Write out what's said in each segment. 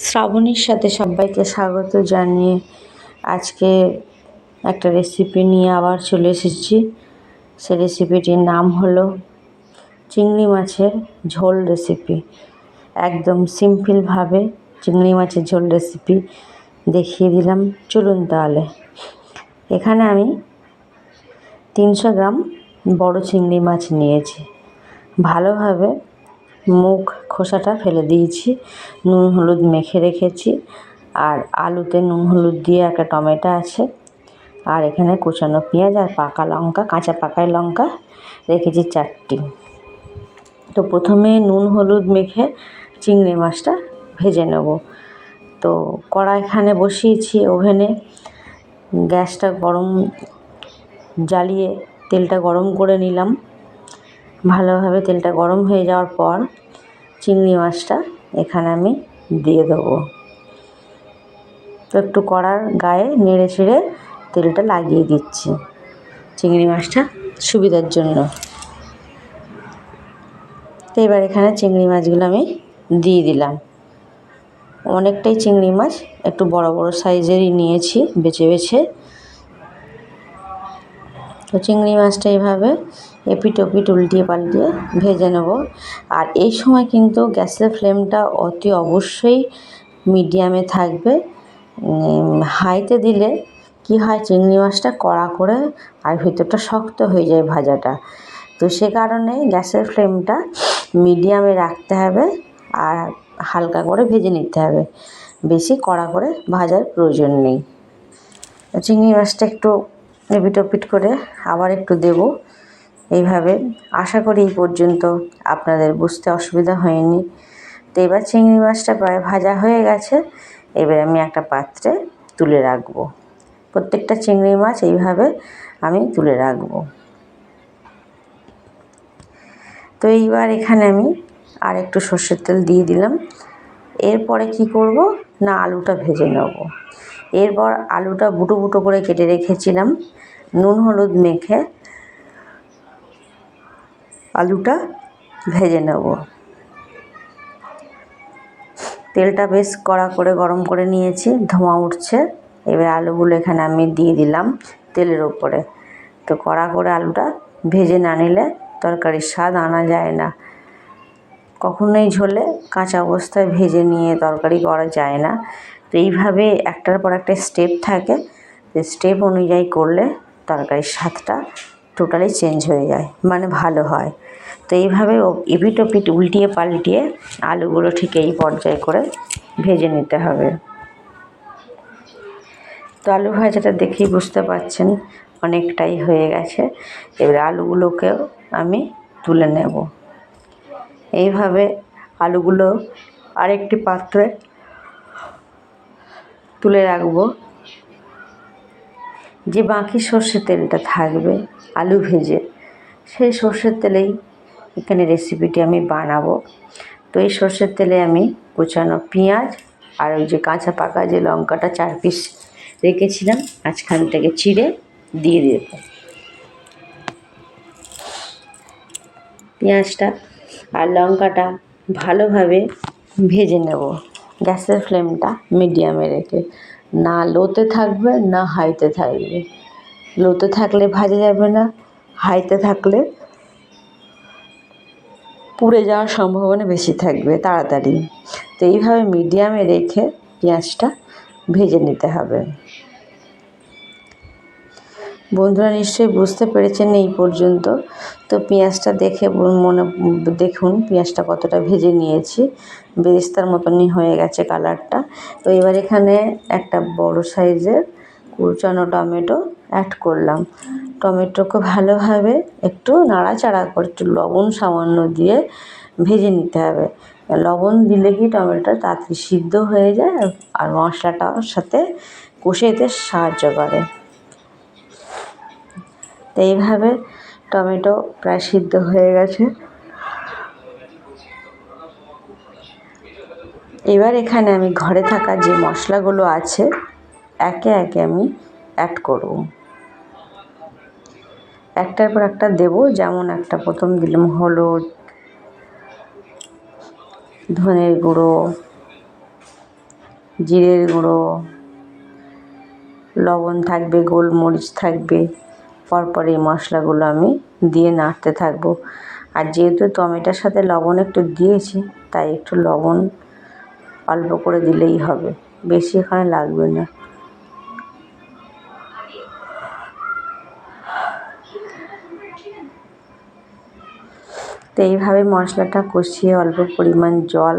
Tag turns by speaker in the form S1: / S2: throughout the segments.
S1: শ্রাবণীর সাথে সবাইকে স্বাগত জানিয়ে আজকে একটা রেসিপি নিয়ে আবার চলে এসেছি। সে রেসিপিটির নাম হলো চিংড়ি মাছের ঝোল রেসিপি একদম সিম্পলভাবে চিংড়ি মাছের ঝোল রেসিপি দেখিয়ে দিলাম। চলুন তাহলে। এখানে আমি তিনশো গ্রাম বড় চিংড়ি মাছ নিয়েছি। ভালোভাবে মুখ খোসাটা ফেলে দিয়েছি। নুন হলুদ মেখে রেখেছি। আর আলুতে নুন হলুদ দিয়ে একটা টমেটো আছে। আর এখানে কুচানো পেঁয়াজ আর পাকা লঙ্কা, কাঁচা পাকা লঙ্কা রেখেছি চারটি। তো প্রথমে নুন হলুদ মেখে চিংড়ি মাছটা ভেজে নেব। তো কড়াইখানে বসিয়েছি ওভেনে। গ্যাসটা গরম জ্বালিয়ে তেলটা গরম করে নিলাম। ভালোভাবে তেলটা গরম হয়ে যাওয়ার পর চিংড়ি মাছটা এখানে আমি দিয়ে দেবো। তো একটু কড়ার গায়ে নেড়ে ছেড়ে তেলটা লাগিয়ে দিচ্ছি চিংড়ি মাছটা সুবিধার জন্য। তো এবার এখানে চিংড়ি মাছগুলো আমি দিয়ে দিলাম। অনেকটাই চিংড়ি মাছ একটু বড় বড় সাইজেরই নিয়েছি, বেছে বেছে তো চিংড়ি মাছটা এইভাবে এপিট ওপিট উল্টিয়ে পাল্টিয়ে ভেজে নেব। আর এই সময় কিন্তু গ্যাসের ফ্লেমটা অতি অবশ্যই মিডিয়ামে থাকবে। হাইতে দিলে কি হয়, চিংড়ি মাছটা কড়া করে আর ভিতরটা শক্ত হয়ে যায় ভাজাটা। তো সে কারণে গ্যাসের ফ্লেমটা মিডিয়ামে রাখতে হবে আর হালকা করে ভেজে নিতে হবে। বেশি কড়া করে ভাজার প্রয়োজন নেই। চিংড়ি মাছটা একটু এপিট ওপিট করে আবার একটু দেব। এইভাবে আশা করি এই পর্যন্ত আপনাদের বুঝতে অসুবিধা হয়নি। তো এবার চিংড়ি মাছটা প্রায় ভাজা হয়ে গেছে। এবার আমি একটা পাত্রে তুলে রাখব। প্রত্যেকটা চিংড়ি মাছ এইভাবে আমি তুলে রাখব। তো এইবার এখানে আমি আর একটু সর্ষের তেল দিয়ে দিলাম। এরপরে কি করব? না, আলুটা ভেজে নেব। এরপর আলুটা বুটো বুটো করে কেটে রেখেছিলাম। নুন হলুদ মেখে আলুটা ভেজে নেব। তেলটা বেশ কড়া করে গরম করে নিয়েছি, ধোঁয়া উঠছে। এবার আলুগুলো এখানে আমি দিয়ে দিলাম তেলের ওপরে। তো কড়া করে আলুটা ভেজে না নিলে তরকারির স্বাদ আনা যায় না। কখনোই ঝোলে কাঁচা অবস্থায় ভেজে নিয়ে তরকারি করা যায় না। তো এইভাবে একটার পর একটা স্টেপ থাকে। স্টেপ অনুযায়ী করলে তরকারির স্বাদটা টোটালি চেঞ্জ হয়ে যায় মানে ভালো হয়। তো এইভাবে এপিট ওপিট উল্টিয়ে পাল্টিয়ে আলুগুলো ঠিক এই পর্যায়ে করে ভেজে নিতে হবে। তো আলু ভাজাটা দেখেই বুঝতে পারছেন অনেকটাই হয়ে গেছে। এবার আলুগুলোকেও আমি তুলে নেব। এইভাবে আলুগুলো আরেকটি পাত্রে তুলে রাখব। যে বাকি সর্ষের তেলটা থাকবে, আলু ভেজে, সেই সর্ষের তেলেই এখানে রেসিপিটি আমি বানাবো। তো এই সর্ষের তেলে আমি কুচানো পেঁয়াজ আর ওই যে কাঁচা পাকা যে লঙ্কাটা চার পিস রেখেছিলাম, মাঝখান থেকে চিড়ে দিয়ে দেব। পেঁয়াজটা আর লঙ্কাটা ভালোভাবে ভেজে নেব। গ্যাসের ফ্লেমটা মিডিয়ামে রেখে। না লোতে থাকবে, না হাইতে থাকবে। লোতে থাকলে ভাজা যাবে না, হাইতে থাকলে পুড়ে যাওয়ার সম্ভাবনা বেশি থাকবে তাড়াতাড়ি। তো এইভাবে মিডিয়ামে রেখে পেঁয়াজটা ভেজে নিতে হবে। বন্ধুরা নিশ্চয়ই বুঝতে পেরেছেন এই পর্যন্ত। তো পেঁয়াজটা দেখে মনে দেখুন পেঁয়াজটা কতটা ভেজে নিয়েছি। বেরেস্তার মতনই হয়ে গেছে কালারটা। তো এবার এখানে একটা বড় সাইজের কুচানো টমেটো অ্যাড করলাম। টমেটোকে ভালোভাবে একটু নাড়াচাড়া করে, একটু লবণ সামান্য দিয়ে ভেজে নিতে হবে। লবণ দিলে কি টমেটোটা তাড়াতাড়ি সিদ্ধ হয়ে যায় আর মশলাটার সাথে কষে দিতে সাহায্য করে। তো এইভাবে টমেটো প্রায় সিদ্ধ হয়ে গেছে। এবার এখানে আমি ঘরে থাকা যে মশলাগুলো আছে, একে একে আমি অ্যাড করব। একটার পর একটা দেব, যেমন একটা প্রথম দিলাম হলুদ, ধনের গুঁড়ো, জিরের গুঁড়ো, লবণ থাকবে, গোলমরিচ থাকবে। পরপর এই মশলাগুলো আমি দিয়ে নাড়তে থাকব। আর যেহেতু টমেটোর সাথে লবণ একটু দিয়েছি, তাই একটু লবণ অল্প করে দিলেই হবে। বেশি এখানে লাগবে না। তো এইভাবে মশলাটা কষিয়ে অল্প পরিমাণ জল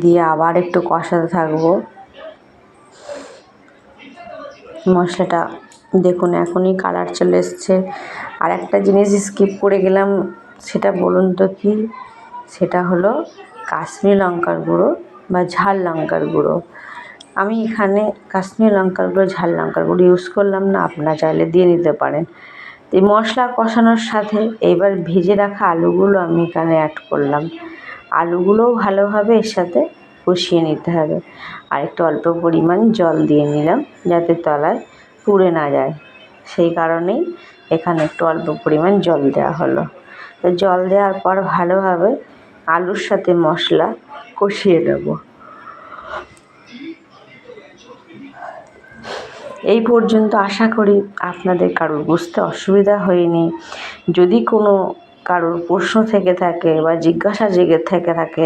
S1: দিয়ে আবার একটু কষাতে থাকব। মশলাটা দেখুন, এখনই কালার চলে এসছে। আর একটা জিনিস স্কিপ করে গেলাম, সেটা বলুন তো কি? সেটা হলো কাশ্মীর লঙ্কার গুঁড়ো বা ঝাল লঙ্কার গুঁড়ো। আমি এখানে কাশ্মীর লঙ্কার গুঁড়ো, ঝাল লঙ্কার গুঁড়ো ইউজ করলাম না, আপনারা চাইলে দিয়ে নিতে পারেন। এই মশলা কষানোর সাথে এইবার ভেজে রাখা আলুগুলো আমি এখানে অ্যাড করলাম। আলুগুলোও ভালোভাবে এর সাথে কষিয়ে নিতে হবে। আর একটু অল্প পরিমাণ জল দিয়ে নিলাম, যাতে তলায় পুড়ে না যায়। সেই কারণেই এখানে একটু অল্প পরিমাণ জল দেওয়া হলো। তো জল দেওয়ার পর ভালোভাবে আলুর সাথে মশলা কষিয়ে নেব। এই পর্যন্ত আশা করি আপনাদের কারোর বুঝতে অসুবিধা হয়নি। যদি কোনো কারোর প্রশ্ন থেকে থাকে বা জিজ্ঞাসা জেগে থেকে থাকে,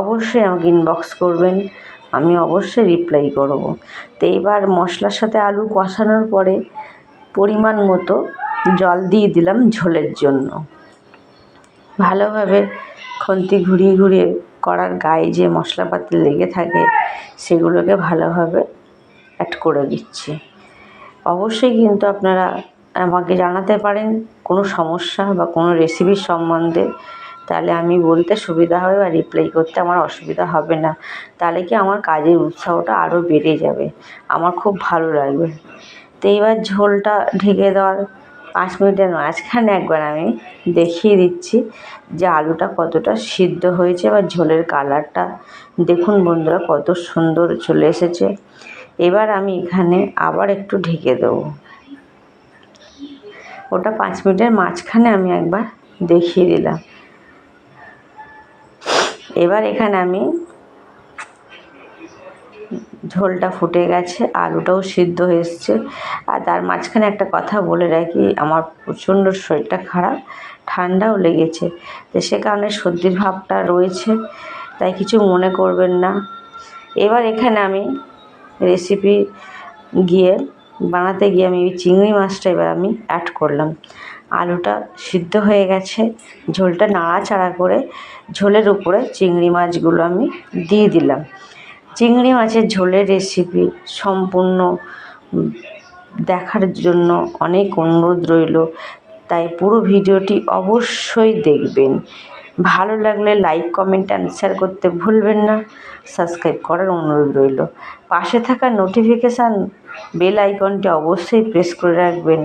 S1: অবশ্যই আমাকে ইনবক্স করবেন। আমি অবশ্যই রিপ্লাই করব। তো এইবার মশলার সাথে আলু কষানোর পরে পরিমাণ মতো জল দিয়ে দিলাম ঝোলের জন্য। ভালোভাবে খুন্তি ঘুরিয়ে ঘুরিয়ে করার গায়ে যে মশলাপাতি লেগে থাকে সেগুলোকে ভালোভাবে অ্যাড করে দিচ্ছি। অবশ্যই কিন্তু আপনারা আমাকে জানাতে পারেন কোনো সমস্যা বা কোনো রেসিপির সম্বন্ধে তাহলে আমি বলতে সুবিধা হবে বা রিপ্লাই করতে আমার অসুবিধা হবে না। তাহলে কি আমার কাজের উৎসাহটা আরও বেড়ে যাবে? আমার খুব ভালো লাগবে। তো এইবার ঝোলটা ঢেকে দেওয়ার পাঁচ মিনিটের মাঝখানে একবার আমি দেখিয়ে দিচ্ছি যে আলুটা কতটা সিদ্ধ হয়েছে বা ঝোলের কালারটা। দেখুন বন্ধুরা, কত সুন্দর চলে এসেছে। এবার আমি এখানে আবার একটু ঢেকে দেবো। ওটা পাঁচ মিনিটের মাঝখানে আমি একবার দেখিয়ে দিলাম। এবার এখানে আমি ঝোলটা ফুটে গেছে, আলুটাও সিদ্ধ হয়ে এসছে। আর তার মাঝখানে একটা কথা বলে রাখি, আমার প্রচণ্ড শরীরটা খারাপ, ঠান্ডাও লেগেছে। তো সে কারণে সর্দির ভাবটা রয়েছে, তাই কিছু মনে করবেন না। এবার এখানে আমি রেসিপি গিয়ে বানাতে গিয়ে আমি চিংড়ি মাছটা এবার আমি অ্যাড করলাম। আলুটা সিদ্ধ হয়ে গেছে। ঝোলটা নাড়াচাড়া করে ঝোলের উপরে চিংড়ি মাছগুলো আমি দিয়ে দিলাম। চিংড়ি মাছের ঝোলের রেসিপি সম্পূর্ণ দেখার জন্য অনেক অনুরোধ রইল। তাই পুরো ভিডিওটি অবশ্যই দেখবেন। ভালো লাগলে লাইক কমেন্ট অ্যান্ড শেয়ার করতে ভুলবেন না। সাবস্ক্রাইব করার অনুরোধ রইল। পাশে থাকা নোটিফিকেশান বেল আইকনটি অবশ্যই প্রেস করে রাখবেন।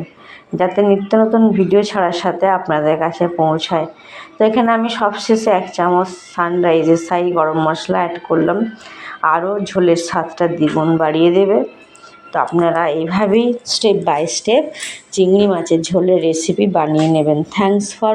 S1: যাতে নিত্য নতুন ভিডিও ছাড়ার সাথে আপনাদের কাছে পৌঁছায়। তো এখানে আমি সবশেষে এক চামচ সানরাইজের সাই গরম মশলা অ্যাড করলাম। আরও ঝোলের স্বাদটা দ্বিগুণ বাড়িয়ে দেবে। তো আপনারা এইভাবেই স্টেপ বাই স্টেপ চিংড়ি মাছের ঝোলের রেসিপি বানিয়ে নেবেন। Thanks for